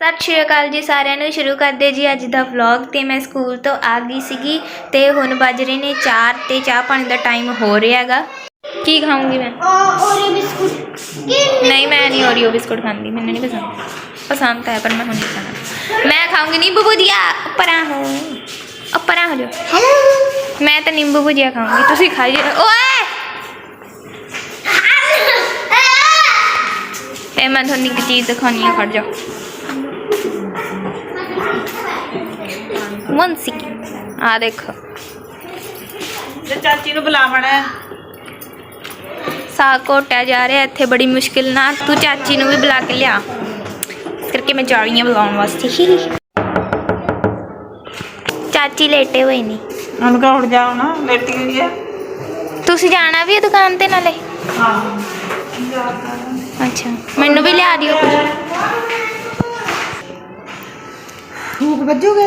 ਸਤਿ ਸ਼੍ਰੀ ਅਕਾਲ ਜੀ ਸਾਰਿਆਂ ਨੂੰ ਸ਼ੁਰੂ ਕਰਦੇ ਜੀ ਅੱਜ ਦਾ ਵਲੌਗ ਤੇ ਮੈਂ ਸਕੂਲ ਤੋਂ ਆ ਗਈ ਸੀਗੀ ਤੇ ਹੁਣ ਵੱਜ ਰਹੇ ਨੇ 4 ਤੇ ਚਾਹ ਪਾਣੀ ਦਾ ਟਾਈਮ ਹੋ ਰਿਹਾ ਹੈਗਾ। ਕੀ ਖਾਉਂਗੀ ਮੈਂ? ਓਰੀਓ ਬਿਸਕੁਟ ਨਹੀਂ ਮੈਂ ਨਹੀਂ ਓਰੀਓ ਬਿਸਕੁਟ ਖਾਂਦੀ ਮੈਨੂੰ ਨਹੀਂ ਪਸੰਦ। ਪਸੰਦ ਤਾਂ ਹੈ ਪਰ ਮੈਂ ਹੁਣ ਨਹੀਂ ਖਾਣਾ। ਮੈਂ ਖਾਉਂਗੀ ਨਿੰਬੂ ਭੁਜੀਆ ਪਰਾਂ ਹੋ। ਪਰਾਂ ਹੋ ਜਾ ਮੈਂ ਤਾਂ ਨਿੰਬੂ ਭੁਜੀਆ ਖਾਉਂਗੀ ਤੁਸੀਂ ਖਾ ਜੀ ਓਏ! ਤੇ ਮੈਂ ਤੁਹਾਨੂੰ ਇੱਕ ਚੀਜ਼ ਦਿਖਾਉਣੀ ਆ ਖੜ ਜਾਓ। ਸੈਕਿੰਡ ਆ ਦੇਖੋ। ਤੇ ਚਾਚੀ ਨੂੰ ਬੁਲਾਵਣਾ ਸਾਗ ਘੋਟਿਆ ਜਾ ਰਿਹਾ ਇੱਥੇ ਬੜੀ ਮੁਸ਼ਕਿਲ ਨਾਲ। ਤੂੰ ਚਾਚੀ ਨੂੰ ਵੀ ਬੁਲਾ ਕੇ ਲਿਆ। ਇਸ ਕਰਕੇ ਮੈਂ ਜਾ ਰਹੀ ਹਾਂ ਬੁਲਾਉਣ ਵਾਸਤੇ। ਚਾਚੀ ਲੇਟੇ ਹੋਏ ਨਹੀਂ ਉਹਨੂੰ ਕਹ ਉੱਠ ਜਾਓ ਨਾ ਲੇਟੀ ਹੋਈ ਹੈ। ਤੁਸੀਂ ਜਾਣਾ ਵੀ ਹੈ ਦੁਕਾਨ ਤੇ ਨਾਲੇ? ਹਾਂ। ਅੱਛਾ। ਮੈਨੂੰ ਵੀ ਲਿਆ ਦਿਓ। ਕੁਝ ਫੂਕ ਵੱਜੂਗੇ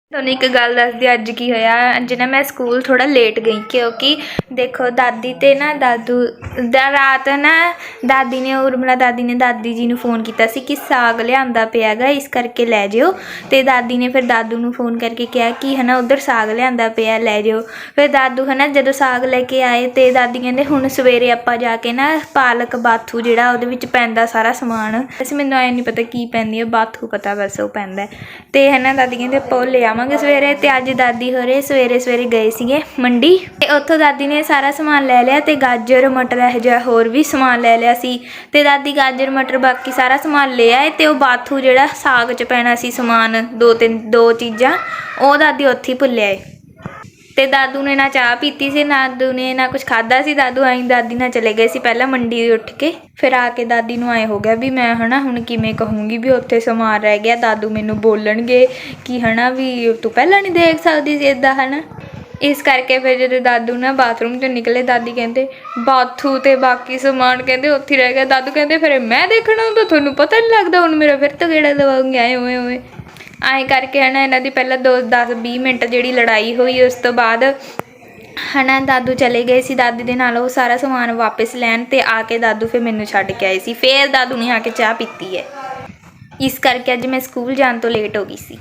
ਤੁਹਾਨੂੰ ਇੱਕ ਗੱਲ ਦੱਸਦੀ ਅੱਜ ਕੀ ਹੋਇਆ? ਅੱਜ ਨਾ ਮੈਂ ਸਕੂਲ ਥੋੜਾ ਲੇਟ ਗਈ ਕਿਉਂਕਿ ਦੇਖੋ ਦਾਦੀ ਤੇ ਨਾ ਦਾਦੂ, ਦਾ ਰਾਤ ਨਾ ਦਾਦੀ ਨੇ ਉਰਮਲਾ ਦਾਦੀ ਨੇ ਦਾਦੀ ਜੀ ਨੂੰ ਫੋਨ ਕੀਤਾ ਸੀ ਕਿ ਸਾਗ ਲਿਆਂਦਾ ਪਿਆਗਾ ਇਸ ਕਰਕੇ ਲੈ ਜਿਓ। ਤੇ ਦਾਦੀ ਨੇ ਫਿਰ ਦਾਦੂ ਨੂੰ ਫੋਨ ਕਰਕੇ ਕਿਹਾ ਕਿ ਹਨਾ ਉਧਰ ਸਾਗ ਲਿਆਂਦਾ ਪਿਆ, ਲੈ ਜਿਓ। ਫਿਰ ਦਾਦੂ ਹਨਾ ਜਦੋਂ ਸਾਗ ਲੈ ਕੇ ਆਏ ਤੇ ਦਾਦੀ ਕਹਿੰਦੇ, ਹੁਣ ਸਵੇਰੇ ਆਪਾਂ ਜਾ ਕੇ ਨਾ ਪਾਲਕ ਬਾਥੂ ਜਿਹੜਾ ਉਹਦੇ ਵਿੱਚ ਪੈਂਦਾ ਸਾਰਾ ਸਮਾਨ ਅਸੀਂ ਮੈਨੂੰ ਐ ਨਹੀਂ ਪਤਾ ਕੀ ਪੈਂਦੀ ਹੈ ਬਾਥੂ ਪਤਾ ਬਸ ਉਹ ਪੈਂਦਾ। ਹੈ। ਤੇ ਹਨਾ ਦਾਦੀ ਕਹਿੰਦੇ, ਆਪਾਂ ਉਹ ਲੈ ਆਵਾਂਗੇ ਸਵੇਰੇ ਤੇ ਅੱਜ ਦਾਦੀ ਹੋਰੇ ਸਵੇਰੇ ਸਵੇਰੇ ਗਏ ਸੀਗੇ ਮੰਡੀ। ਤੇ ਉੱਥੋਂ ਦਾਦੀ ਨੇ ਸਾਰਾ ਸਮਾਨ ਲੈ ਲਿਆ ਤੇ ਗਾਜਰ, ਮਟਰ ਇਹ ਜਿਹਾ ਹੋਰ ਵੀ ਸਮਾਨ ਲੈ ਲਿਆ ਸੀ। ਤੇ ਦਾਦੀ ਗਾਜਰ, ਮਟਰ ਬਾਕੀ ਸਾਰਾ ਸਮਾਨ ਲੈ ਆਏ ਤੇ ਉਹ ਬਾਥੂ ਜਿਹੜਾ ਸਾਗ 'ਚ ਪੈਣਾ ਸੀ ਸਮਾਨ, ਦੋ ਤਿੰਨ, ਦੋ ਚੀਜ਼ਾਂ, ਉਹ ਦਾਦੀ ਉੱਥੇ ਹੀ ਭੁੱਲਿਆ ਏ ਤੇ ਦਾਦੂ ਨੇ ਨਾ ਚਾਹ ਪੀਤੀ ਸੀ ਨਾ ਦਾਦੂ ਨੇ ਨਾ ਕੁਝ ਖਾਦਾ ਸੀ। ਦਾਦੂ ਆਈ, ਦਾਦੀ ਨਾਲ ਚਲੇ ਗਏ ਸੀ ਪਹਿਲਾਂ ਮੰਡੀ ਉੱਠ ਕੇ। ਫਿਰ ਆ ਕੇ ਦਾਦੀ ਨੂੰ ਆਏ ਹੋ ਗਿਆ ਵੀ ਮੈਂ ਹਨਾ ਹੁਣ ਕਿਵੇਂ ਕਹੂੰਗੀ ਵੀ ਉੱਥੇ ਸਮਾਨ ਰਹਿ ਗਿਆ, ਦਾਦੂ ਮੈਨੂੰ ਬੋਲਣਗੇ ਕਿ ਹਨਾ ਵੀ ਤੂੰ ਪਹਿਲਾਂ ਨਹੀਂ ਦੇਖ ਸਕਦੀ ਸੀ ਇਦਾਂ ਹਨਾ। ਇਸ ਕਰਕੇ ਫਿਰ ਜਦੋਂ ਦਾਦੂ ਨਾ ਬਾਥਰੂਮ 'ਚੋਂ ਨਿਕਲੇ, ਦਾਦੀ ਕਹਿੰਦੇ, ਬਾਥੂ ਤੇ ਬਾਕੀ ਸਮਾਨ, ਕਹਿੰਦੇ, ਉੱਥੇ ਹੀ ਰਹਿ ਗਿਆ। ਦਾਦੂ ਕਹਿੰਦੇ, ਫਿਰ ਮੈਂ ਦੇਖਣਾ ਹੁੰਦਾ ਤੁਹਾਨੂੰ ਪਤਾ ਨਹੀਂ ਲੱਗਦਾ, ਹੁਣ ਮੇਰਾ ਫਿਰ ਤੋਂ ਕਿਹੜਾ ਦਵਾਉਂਗੇ ਆਏ ਹੋਏ ਹੋਏ। ਆਏ ਕਰਕੇ ਹਨਾ ਇਹਨਾਂ ਦੀ ਪਹਿਲਾਂ ਦੋ 10 20 ਮਿੰਟ ਜਿਹੜੀ ਲੜਾਈ ਹੋਈ ਉਸ ਤੋਂ ਬਾਅਦ ਹਨਾ ਦਾਦੂ ਚਲੇ ਗਏ ਸੀ ਦਾਦੀ ਦੇ ਨਾਲ ਉਹ ਸਾਰਾ ਸਮਾਨ ਵਾਪਸ ਲੈਣ ਤੇ ਆ ਕੇ ਦਾਦੂ ਫਿਰ ਮੈਨੂੰ ਛੱਡ ਕੇ ਆਏ ਸੀ। ਫੇਰ ਦਾਦੂ ਨੇ ਆ ਕੇ ਚਾਹ ਪੀਤੀ ਹੈ। ਇਸ ਕਰਕੇ ਅੱਜ ਮੈਂ ਸਕੂਲ ਜਾਣ ਤੋਂ ਲੇਟ ਹੋ ਗਈ ਸੀ।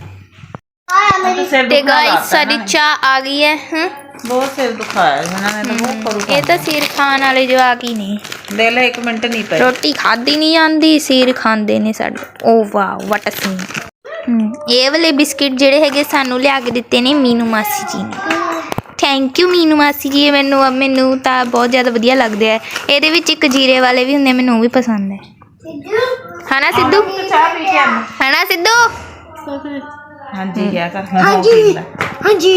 ਤੇ ਗਾਇਸ ਸਾਡੀ ਚਾਹ ਆ ਗਈ ਹੈ ਬਹੁਤ ਸਿਰ ਦੁਖਾਇਆ ਇਹ ਤਾਂ ਸਿਰ ਖਾਣ ਵਾਲੇ ਜਵਾਕ ਹੀ ਨੇ। ਦੇ ਲੈ 1 ਮਿੰਟ ਨਹੀਂ ਪਏ। ਰੋਟੀ ਖਾਦੀ ਨਹੀਂ ਜਾਂਦੀ ਸਿਰ ਖਾਂਦੇ ਨੇ ਸਾਡੇ। ਓ ਵਾਹ ਵਟ ਸੀਨ ਇਹ ਵਾਲੇ ਬਿਸਕਿਟ ਜਿਹੜੇ ਹੈਗੇ ਸਾਨੂੰ ਲਿਆ ਕੇ ਦਿੱਤੇ ਨੇ ਮੀਨੂ ਮਾਸੀ ਜੀ ਨੇ ਥੈਂਕ ਯੂ ਮੀਨੂ ਮਾਸੀ ਜੀ ਇਹ ਮੈਨੂੰ ਮੈਨੂੰ ਤਾਂ ਬਹੁਤ ਜ਼ਿਆਦਾ ਵਧੀਆ ਲੱਗਦੇ ਆ ਇਹਦੇ ਵਿੱਚ ਇੱਕ ਜੀਰੇ ਵਾਲੇ ਵੀ ਹੁੰਦੇ ਮੈਨੂੰ ਉਹ ਵੀ ਪਸੰਦ ਹੈ ਹਨਾ ਸਿੱਧੂ ਚਾਹ ਪੀ ਕੇ ਆਣਾ ਹਨਾ ਸਿੱਧੂ ਹਾਂਜੀ ਕਿਆ ਕਰ हाँ जी हाँ जी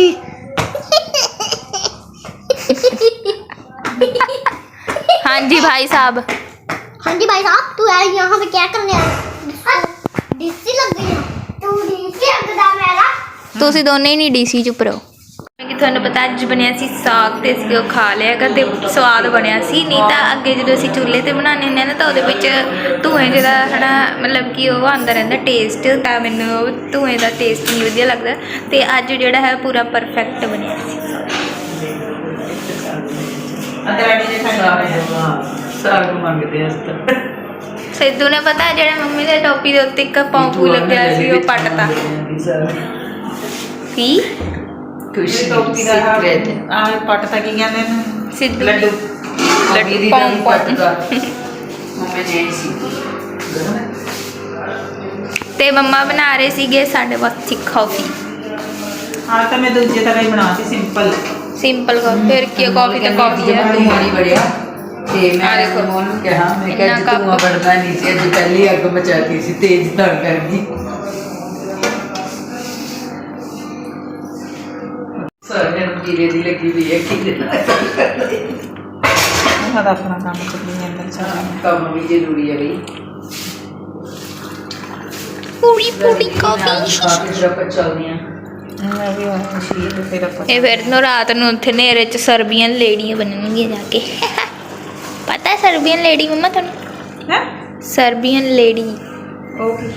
ਹਾਂਜੀ ਭਾਈ ਸਾਹਿਬ हाँ जी भाई साहब तू यार यहाँ पे क्या करने आया डिस्सी लग गई है ਤੁਸੀਂ ਦੋਨੇ ਹੀ ਨਹੀਂ ਡੀਸੀ ਚ ਪਰੋ ਕਿ ਤੁਹਾਨੂੰ ਪਤਾ ਅੱਜ ਬਣਿਆ ਸੀ ਸਾਗ ਤੇ ਅਸੀਂ ਉਹ ਖਾ ਲਿਆ ਕਰ ਤੇ ਸਵਾਦ ਬਣਿਆ ਸੀ। ਨਹੀਂ ਤਾਂ ਅੱਗੇ ਜਦੋਂ ਅਸੀਂ ਚੁੱਲ੍ਹੇ ਤੇ ਬਣਾਉਂਦੇ ਹੁੰਦੇ ਆ ਨਾ ਤਾਂ ਉਹਦੇ ਵਿੱਚ ਧੂਏ ਜਿਹੜਾ ਹਨਾ ਮਤਲਬ ਕਿ ਉਹ ਆਉਂਦਾ ਰਹਿੰਦਾ ਟੇਸਟ ਤਾਂ ਮੈਨੂੰ ਉਹ ਧੂਏ ਦਾ ਟੇਸਟ ਨਹੀਂ ਵਧੀਆ ਲੱਗਦਾ। ਤੇ ਅੱਜ ਜਿਹੜਾ ਹੈ ਪੂਰਾ ਪਰਫੈਕਟ ਬਣਿਆ ਸੀ। ਸਿੱਧੂ ਨੇ ਪਤਾ ਜਿਹੜੇ ਮੰਮੀ ਦੇ ਟੋਪੀ ਦੇ ਉੱਤੇ ਇੱਕ ਪੌਂਪੂ ਲੱਗਿਆ ਸੀ ਉਹ ਪੱਟਤਾ। ਕੀ? ਖੁਸ਼ੀ ਟੋਪੀ ਦਾ ਆ ਪੱਟ ਤਾਂ ਕੀ ਕਹਿੰਦੇ ਨੇ? ਸਿੱਧੂ। ਲੱਡੂ। ਲੱਡੂ ਦੀ ਪੌਂ ਪੌਂ ਮੰਮੀ ਜੀ ਸੀ। ਤੇ ਮੰਮਾ ਬਣਾ ਰਹੇ ਸੀਗੇ ਸਾਡੇ ਵਾਸਤੇ ਕਾਫੀ ਹਾਂ ਤਾਂ ਮੈਂ ਦੂਜੇ ਤਰ੍ਹਾਂ ਹੀ ਬਣਾਤੀ ਸਿੰਪਲ ਸਿੰਪਲ ਕਾਫੀ ਫਿਰ ਕੀ ਕਾਫੀ ਤਾਂ ਕਾਫੀ ਹੈ ਮਾਰੀ ਬੜਿਆ। ਤੇ ਮੈਂ ਦੇਖੋ। ਮੋਨ ਨੂੰ ਕਿਹਾ ਮੈਂ ਇੰਨਾ ਕਿਹਾ ਕੱਪ। ਜਿੱਤੂਆ ਬੜਦਾ ਨਹੀਂ ਸੀ ਅੱਜ ਪਹਿਲੀ ਅੱਗ ਮਚਾਤੀ ਸੀ ਤੇਜ਼ ਤਾਂ ਕਰ ਗਈ ਸਾਰੇ ਨੂੰ ਕੀਰੇ ਦੀ ਲੱਗੀ ਵੀ ਹੈ ਕਿ ਉਹਨਾਂ ਦਾ ਆਪਣਾ ਕੰਮ ਚੱਲੀ ਜਾਂਦਾ ਚੱਲੀ ਕੰਮ ਵੀ ਜ਼ਰੂਰੀ ਹੈ ਬਈ ਪੂਰੀ ਪੂਰੀ ਕਾਫੀ ਕਾਫੀ ਜਰਾ ਚੱਲਦੀਆਂ ਮੈਂ ਵੀ ਆਇਆ ਸੀ ਤੇ ਫਿਰ ਆਪਾਂ ਇਹ ਫਿਰ ਨੂੰ ਰਾਤ ਨੂੰ ਉੱਥੇ ਨੇਰੇ ਚ ਸਰਬੀਅਨ ਲੇਡੀਆਂ ਬਣਨਗੀਆਂ ਜਾ ਕੇ ਪਤਾ ਸਰਬੀਅਨ ਲੇਡੀ ਮੰਮਾ ਤੁਹਾਨੂੰ ਹੈ ਸਰਬੀਅਨ ਲੇਡੀ ਓਕੇ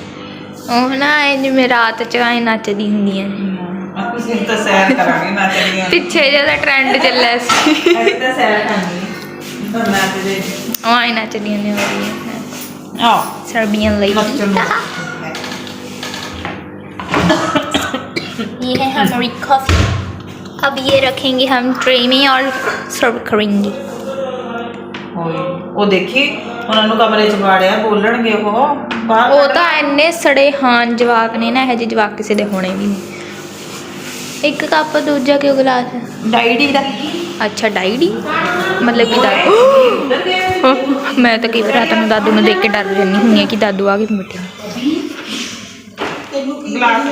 ਉਹ ਨਾ ਇਹ ਜਿਵੇਂ ਰਾਤ ਚ ਆਏ ਨੱਚਦੀ ਹੁੰਦੀਆਂ ਨੇ ਆਪਾਂ ਸਿਰ ਤਾਂ ਸੈਰ ਕਰਾਂਗੇ ਨਾ ਚੱਲੀਆਂ ਪਿੱਛੇ ਜਿਹਦਾ ਟ੍ਰੈਂਡ ਚੱਲਿਆ ਸੀ ਅਸੀਂ ਤਾਂ ਸੈਰ ਕਰਨੀ ਪਰ ਨਾ ਤੇ ਦੇ ਉਹ ਆਏ ਨੱਚਦੀਆਂ ਨੇ ਉਹ ਆ सर्बियन ਨੱਚਣ लेडी ਨੂੰ ये है हमारी कॉफी अब ये रखेंगे हम ट्रे में और सर्व करेंगे ਹੋਈ। ਉਹ ਦੇਖੀ ਉਹਨਾਂ ਨੂੰ ਕਮਰੇ 'ਚ ਵਾੜਿਆ ਬੋਲਣਗੇ ਉਹ ਬਾਹਰ ਉਹ ਤਾਂ ਇੰਨੇ ਸੜੇ ਹਾਨ ਜਵਾਕ ਨੇ ਨਾ ਇਹ ਜਿਹੇ ਜਵਾਕ ਕਿਸੇ ਦੇ ਹੋਣੇ ਵੀ ਨਹੀਂ। ਇੱਕ ਕੱਪ ਦੂਜਾ ਕਿਉਂ ਗਲਾਸ? ਡਾਈਡੀ ਦਾ। ਅੱਛਾ ਡਾਈਡੀ ਮਤਲਬ ਕਿ ਦਾਦੂ ਦੇ ਮੈਂ ਤਾਂ ਕਈ ਵਾਰ ਰਾਤ ਨੂੰ ਦਾਦੂ ਨੂੰ ਦੇਖ ਕੇ ਡਰ ਜਾਂਦੀ ਹੁੰਦੀ ਹਾਂ ਕਿ ਦਾਦੂ ਆ ਕੇ ਮਿੱਟੇ ਗਲਾਸ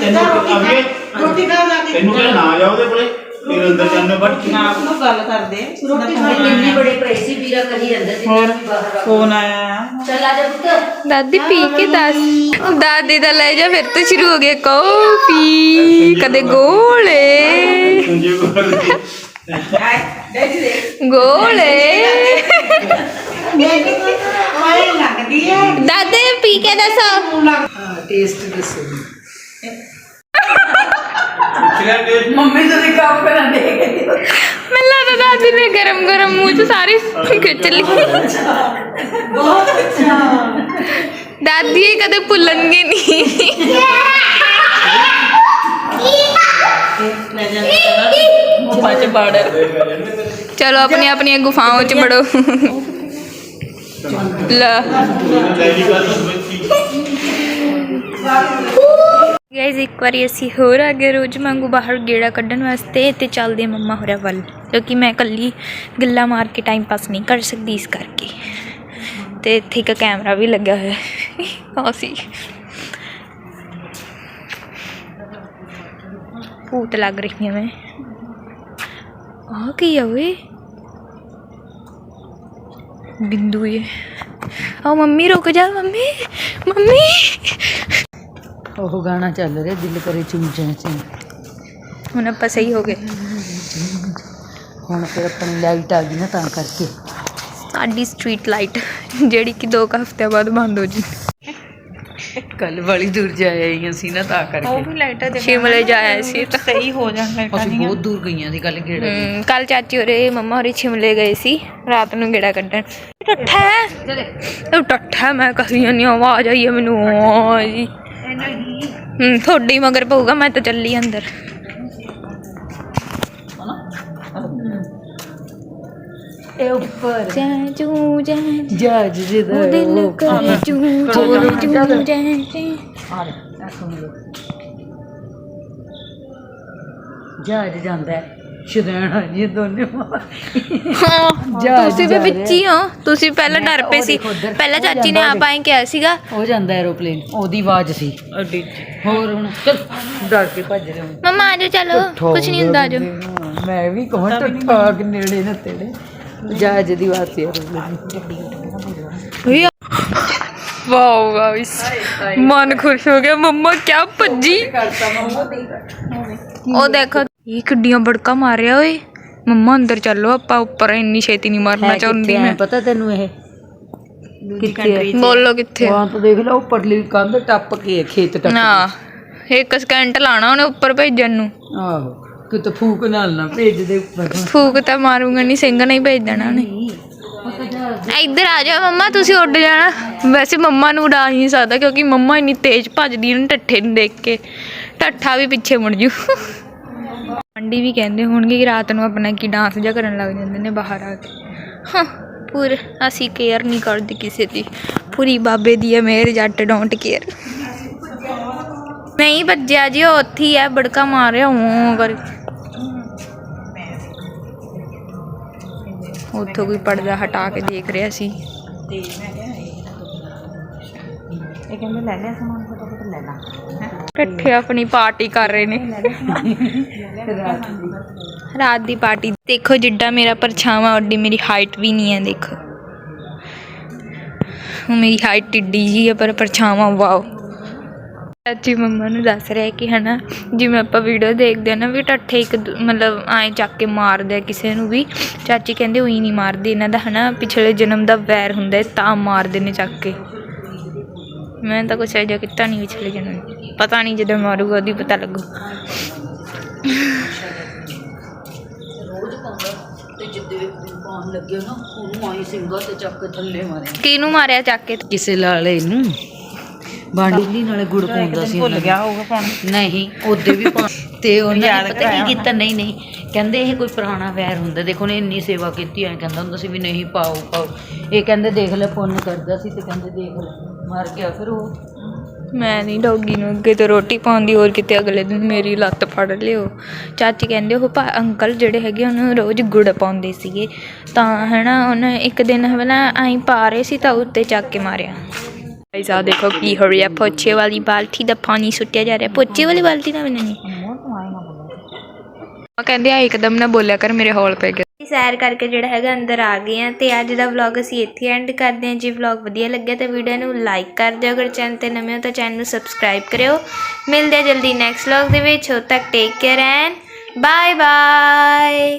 ਤੈਨੂੰ ਅੱਗੇ ਰੋਟੀ ਖਾ ਲਾ ਤੈਨੂੰ ਕਿਹਾ ਨਾ ਜਾ ਉਹਦੇ ਕੋਲੇ? ਫਿਰ ਅੰਦਰ ਜਾਂਦੇ ਬਟ ਨਾ ਉਹ ਗੱਲ ਕਰਦੇ ਰੋਟੀ ਇੰਨੇ ਬੜੇ ਪਏ ਸੀ ਵੀਰਾ ਕਰੀ ਜਾਂਦਾ ਸੀ ਹੋਰ ਫੋਨ ਆਇਆ। ਚੱਲ ਆ ਜਾ ਪੁੱਤ। ਦਾਦੀ ਪੀ ਕੇ ਦੱਸ। ਦਾਦੀ ਦਾ ਲੈ ਜਾ ਫਿਰ ਤੋਂ ਸ਼ੁਰੂ ਹੋ ਗਿਆ ਕੌਫੀ ਕਦੇ ਗੋਲੇ। ਗੋਲੇ। ਆਏ ਲੱਗਦੀ ਹੈ। ਦਾਦੇ ਪੀ ਕੇ ਦੱਸੋ। ਟੇਸਟ ਦੱਸੋ। ਮੰਮੀ ਤੋਂ ਵੀ ਕੰਮ ਕਰਨ ਦੇ ਮੈਨੂੰ ਲੱਗਦਾ ਦਾਦੀ ਨੇ ਗਰਮ ਗਰਮ ਮੂੰਹ ਚ ਸਾਰੀ ਖਿੱਚ ਲਈ। ਬਹੁਤ ਅੱਛਾ। ਦਾਦੀ ਇਹ ਕਦੇ ਭੁੱਲਣਗੇ ਨਹੀਂ। ਪਾਚ ਬਾੜ। ਚਲੋ ਆਪਣੀ ਆਪਣੀਆਂ ਗੁਫਾਵਾਂ ਚ ਬੜੋ ਲੈ। ਗਾਇਜ਼ ਇੱਕ ਵਾਰੀ ਅਸੀਂ ਹੋਰ ਆ ਗਏ ਰੋਜ਼ ਵਾਂਗੂ ਬਾਹਰ ਗੇੜਾ ਕੱਢਣ ਵਾਸਤੇ ਤੇ ਚੱਲਦੇ ਮੰਮਾ ਹੋਰਾਂ ਵੱਲ ਕਿਉਂਕਿ ਮੈਂ ਇਕੱਲੀ ਗੱਲਾਂ ਮਾਰ ਕੇ ਟਾਈਮ ਪਾਸ ਨਹੀਂ ਕਰ ਸਕਦੀ ਇਸ ਕਰਕੇ। ਤੇ ਇੱਥੇ ਇੱਕ ਕੈਮਰਾ ਵੀ ਲੱਗਾ ਹੋਇਆ ਹੈ। ਅਸੀਂ ਭੂਤ ਲੱਗ ਰਹੀ ਹਾਂ ਮੈਂ। ਆਹ ਕੀ ਆ ਓਏ? ਬਿੰਦੂ ਇਹ। ਆ ਮੰਮੀ ਰੁਕ ਜਾ ਮੰਮੀ ਮੰਮੀ। ਉਹ ਗਾਣਾ ਚੱਲ ਰਿਹਾ ਦਿਲ ਕਰੇ ਚੁੰਝਾਂ ਚ ਹੁਣ ਆਪਾਂ ਸਹੀ ਹੋ ਗਏ। ਹੁਣ ਫਿਰ ਆਪਣੀ ਲਾਈਟ ਆ ਗਈ ਨਾ ਤਾਂ ਕਰਕੇ। ਸਾਡੀ ਸਟਰੀਟ ਲਾਈਟ ਜਿਹੜੀ ਕਿ ਦੋ ਕੁ ਹਫ਼ਤਿਆਂ ਬਾਅਦ ਬੰਦ ਹੋ ਜੀ। ਕੱਲ ਵਾਲੀ ਦੂਰ ਜਾਏ ਸੀ ਨਾ ਤਾਂ ਕਰਕੇ। ਵੀ ਲਾਈਟਾਂ ਦੇ ਸ਼ਿਮਲੇ ਜਾਇਆ ਸੀ ਤਾਂ। ਸਹੀ ਹੋ ਜਾਣ ਲਾਈਟਾਂ ਅਸੀਂ ਦੀਆਂ। ਬਹੁਤ ਦੂਰ ਗਈਆਂ ਸੀ ਕੱਲ ਗੇੜਾ ਕੱਲ ਚਾਚੀ ਹੋਰੇ ਮੰਮਾ ਹੋਰੇ ਸ਼ਿਮਲੇ ਗਏ ਸੀ ਰਾਤ ਨੂੰ ਗੇੜਾ ਕੱਢਣ। ਟੱਠਾ ਹੈ ਉਹ ਟੱਠਾ ਹੈ, ਮੈਂ ਕਹੀ ਜਾਂਦੀ ਹਾਂ, ਆਵਾਜ਼ ਆਈ ਹੈ ਮੈਨੂੰ ਆ ਜੀ ਹੂੰ ਤੁਹਾਡੀ ਮਗਰ ਪਊਗਾ ਮੈਂ ਤਾਂ ਚੱਲੀ ਅੰਦਰ। ਇਹ ਉੱਪਰ। ਜੈ ਜੂ ਜੈ ਜਹਾਜ਼ ਜਿਹਦਾ ਉਹ ਦਿਲ ਉਹ ਕਰ ਜੂ ਜੂ ਜੂ ਜੈ ਜੈ ਆ ਲੈ ਆ ਸੁਣ ਲਓ ਜਹਾਜ਼ ਜਾਂਦਾ ਹੈ। ਸ਼ੁਦੈਣ ਜੀ ਦੋਨੇ ਹਾਂ ਤੁਸੀਂ ਵੀ ਜਾ ਵਿੱਚ ਹੀ ਹੋ ਤੁਸੀਂ ਪਹਿਲਾਂ ਡਰ ਪਏ ਉਹ ਸੀ। ਦੇਖੋ ਉੱਧਰ, ਪਹਿਲਾਂ ਉਹ ਚਾਚੀ ਨੇ ਜਾਂਦਾ ਆਪ ਆਏ ਕਿਹਾ ਸੀਗਾ। ਹੋ ਜਾਂਦਾ ਐਰੋਪਲੇਨ ਉਹਦੀ ਆਵਾਜ਼ ਸੀ। ਅੱਡੀ। ਹੋਰ ਹੁਣ ਚੱਲ। ਡਰ ਕੇ ਭੱਜ ਰਹੇ ਹਾਂ। ਮਮਾ ਆਜੋ ਚਲੋ। ਕੁਛ ਨਹੀਂ ਹੁੰਦਾ ਆਜੋ ਮੈਂ ਵੀ ਕਹਾਂ ਟੱਠਾ ਕਿ ਨੇੜੇ ਨਾ ਤੇੜੇ। ਜਹਾਜ਼ ਦੀ ਆਵਾਜ਼ ਸੀ ਐਰੋਪਲੇਨ ਵਾਓ ਗਾਇਸ ਮਨ ਖੁਸ਼ ਹੋ ਗਿਆ। ਮੰਮਾ ਕਿਆ ਭੱਜੀ। ਉਹ ਦੇਖੋ ਇਹ ਕਿੱਡੀਆਂ ਬੜਕਾ ਮਾਰਿਆ ਓਏ। ਮੰਮਾ ਅੰਦਰ ਚੱਲੋ ਆਪਾਂ ਉੱਪਰ ਇੰਨੀ ਛੇਤੀ ਨਹੀਂ ਮਾਰਨਾ ਚਾਹੁੰਦੀ ਮੈਂ। ਪਤਾ ਤੈਨੂੰ ਇਹ? ਕਿੱਥੇ? ਹੈ ਬੋਲੋ ਕਿੱਥੇ? ਵਾਂ ਤਾਂ ਦੇਖ ਲਓ ਉੱਪਰਲੀ ਕੰਧ ਟੱਪ ਕੇ ਹੈ, ਖੇਤ ਟੱਪ ਨਾ ਇੱਕ ਸਕਿੰਟ ਲਾਣਾ ਉਹਨੇ ਉੱਪਰ ਭੇਜਣ ਨੂੰ। ਆਹੋ ਕਿਤੇ ਫੂਕ ਨਾਲ ਨਾ ਭੇਜ ਦੇ ਉੱਪਰ। ਫੂਕ ਤਾਂ ਮਾਰੂੰਗਾ ਨਹੀਂ ਸਿੰਘ ਨਹੀਂ ਭੇਜ ਦੇਣਾ ਉਹਨੇ। ਇੱਧਰ ਆ ਜਾਓ ਮੰਮਾ ਤੁਸੀਂ ਉੱਡ ਜਾਣਾ। ਵੈਸੇ ਮੰਮਾ ਨੂੰ ਉਡਾ ਨਹੀਂ ਸਕਦਾ ਕਿਉਂਕਿ ਮੰਮਾ ਇੰਨੀ ਤੇਜ਼ ਭੱਜਦੀ ਉਹਨੂੰ ਠੱਠੇ ਨੂੰ ਦੇਖ ਕੇ। ਠੱਠਾ ਵੀ ਪਿੱਛੇ ਮੁੜ ਜੂ। ਆਂਟੀ ਵੀ ਕਹਿੰਦੇ ਹੋਣਗੇ ਕਿ ਰਾਤ ਨੂੰ ਆਪਣਾ ਕੀ ਡਾਂਸ ਜਿਹਾ ਕਰਨ ਲੱਗ ਜਾਂਦੇ ਨੇ ਬਾਹਰ ਆ ਕੇ। ਹਾਂ, ਪੂਰ, ਅਸੀਂ ਕੇਅਰ ਨਹੀਂ ਕਰਦੇ ਕਿਸੇ ਦੀ। ਪੂਰੀ ਬਾਬੇ ਦੀ ਹੈ ਮੇਰ ਜੱਟ ਡੋਂਟ ਕੇਅਰ ਨਹੀਂ ਭੱਜਿਆ ਜੀ, ਉਹ ਉੱਥੇ ਹੀ ਹੈ ਬੜਕਾ ਮਾਰਿਆ ਹੂੰ ਕਰ। ਉੱਥੋਂ ਕੋਈ ਪਰਦਾ ਹਟਾ ਕੇ ਦੇਖ ਰਿਹਾ ਸੀ। ਇਹ ਕਹਿੰਦੇ ਲੈ ਲਿਆ ਸਮਾਨ ਫਟਾਫਟ ਲੈ ਲਾ। ਇਕੱਠੇ ਆਪਣੀ ਪਾਰਟੀ ਕਰ ਰਹੇ ਨੇ। ਰਾਤ ਦੀ ਪਾਰਟੀ। ਦੇਖੋ ਜਿੱਡਾ ਮੇਰਾ ਪਰਛਾਵਾਂ ਓਡੀ ਮੇਰੀ ਹਾਈਟ ਵੀ ਨਹੀਂ ਹੈ ਦੇਖੋ। ਮੇਰੀ ਹਾਈਟ ਟਿੱਡੀ ਜੀ ਹੈ ਪਰ ਪਰਛਾਵਾਂ ਵਾਓ ਚਾਚੀ ਮੰਮਾ ਨੂੰ ਦੱਸ ਰਿਹਾ ਕਿ ਹਨਾ ਜਿਵੇਂ ਆਪਾਂ ਵੀਡੀਓ ਦੇਖਦੇ ਆ ਨਾ ਵੀ ਟੱਠੇ ਇੱਕ ਦੂ- ਮਤਲਬ ਐਂ ਚੱਕ ਕੇ ਮਾਰਦੇ ਆ ਕਿਸੇ ਨੂੰ ਵੀ। ਚਾਚੀ ਕਹਿੰਦੇ ਉਹੀ ਨਹੀਂ ਮਾਰਦੇ ਇਹਨਾਂ ਦਾ ਹਨਾ ਪਿਛਲੇ ਜਨਮ ਦਾ ਵੈਰ ਹੁੰਦਾ ਹੈ, ਤਾਂ ਮਾਰਦੇ ਨੇ ਚੱਕ ਕੇ। ਮੈਂ ਤਾਂ ਕੁਛ ਅਜਿਹਾ ਕੀਤਾ ਨਹੀਂ ਪਿਛਲੇ ਜਨਮ ਪਤਾ ਨਹੀਂ ਜਦੋਂ ਮਾਰੂਗਾ ਉਹਦੀ ਪਤਾ ਲੱਗੂ। ਰੋਜ਼ ਪਾਉਂਦਾ ਤੇ ਜਿੱਦੇ ਪਾਉਣ ਲੱਗਿਆ ਨਾ ਉਹਨੂੰ ਆਈ ਸਿੰਘਾ ਤੇ ਚੱਕ ਕੇ ਥੱਲੇ ਮਾਰਿਆ। ਕਿਹਨੂੰ ਮਾਰਿਆ ਚੱਕ ਕੇ? ਕਿਸੇ ਲਾਲੇ ਨੂੰ। ਬਾਂਡੀ ਨਾਲੇ ਗੁੜ ਪਾਉਂਦਾ ਸੀ ਭੁੱਲ ਗਿਆ ਹੋਊਗਾ ਪਾਉਣਾ। ਨਹੀਂ ਉਹਦੇ ਵੀ ਤੇ ਉਹਨਾਂ ਨੇ ਪਤਾ ਕੀ ਕੀਤਾ? ਨਹੀਂ ਨਹੀਂ। ਕਹਿੰਦੇ ਇਹ ਕੋਈ ਪੁਰਾਣਾ ਵੈਰ ਹੁੰਦਾ। ਦੇਖੋ ਨੇ ਇੰਨੀ ਸੇਵਾ ਕੀਤੀ ਐ ਕਹਿੰਦਾ ਹੁੰਦਾ ਸੀ ਵੀ ਨਹੀਂ ਪਾਓ ਪਾਓ। ਇਹ ਕਹਿੰਦੇ ਦੇਖ ਲੈ ਪੁੰਨ ਕਰਦਾ ਸੀ ਤੇ ਕਹਿੰਦੇ ਦੇਖ ਲੈ। ਮਰ ਗਿਆ ਫਿਰ ਉਹ। ਮੈਂ ਨਹੀਂ ਡੌਗੀ ਨੂੰ ਅੱਗੇ ਤੋਂ ਰੋਟੀ ਪਾਉਂਦੀ ਹੋਰ ਕਿਤੇ ਅਗਲੇ ਦਿਨ ਮੇਰੀ ਲੱਤ ਫੜ ਲਿਓ। ਚਾਚੀ ਕਹਿੰਦੇ ਉਹ ਭਾ ਅੰਕਲ ਜਿਹੜੇ ਹੈਗੇ ਉਹਨੂੰ ਰੋਜ਼ ਗੁੜ ਪਾਉਂਦੇ ਸੀਗੇ। ਤਾਂ ਹੈਨਾ ਉਹਨੇ ਇੱਕ ਦਿਨ ਹਨਾ ਐਂ ਪਾ ਰਹੇ ਸੀ ਤਾਂ ਉੱਤੇ ਚੱਕ ਕੇ ਮਾਰਿਆ। ਗਾਇਸ ਆ ਦੇਖੋ ਕੀ ਹੋ ਰਿਹਾ ਪੋਚੇ ਵਾਲੀ ਬਾਲਟੀ ਦਾ ਪਾਣੀ ਸੁੱਟਿਆ ਜਾ ਰਿਹਾ। ਪੋਚੇ ਵਾਲੀ ਬਾਲਟੀ ਨਾਲ ਨਹੀਂ। ਉਹ ਕਹਿੰਦੇ ਆ ਇੱਕਦਮ ਨਾ ਬੋਲਿਆ ਕਰ ਮੇਰੇ ਹੌਲ ਪੈ ਗਿਆ। ਸੈਰ ਕਰਕੇ ਜਿਹੜਾ ਹੈਗਾ ਅੰਦਰ ਆ ਗਏ ਆ ਤੇ ਅੱਜ ਦਾ ਵਲੌਗ ਅਸੀਂ ਇੱਥੇ ਐਂਡ ਕਰਦੇ ਹਾਂ। ਜੇ ਵਲੌਗ ਵਧੀਆ ਲੱਗਿਆ ਤਾਂ ਵੀਡੀਓ ਨੂੰ ਲਾਈਕ ਕਰ ਦਿਓ। ਅਗਰ ਚੈਨਲ ਤੇ ਨਵੇਂ ਹੋ ਤਾਂ ਚੈਨਲ ਨੂੰ ਸਬਸਕ੍ਰਾਈਬ ਕਰਿਓ। ਮਿਲਦੇ ਆ ਜਲਦੀ ਨੈਕਸਟ ਵਲੌਗ ਦੇ ਵਿੱਚ। ਉਦੋਂ ਤੱਕ take care and bye bye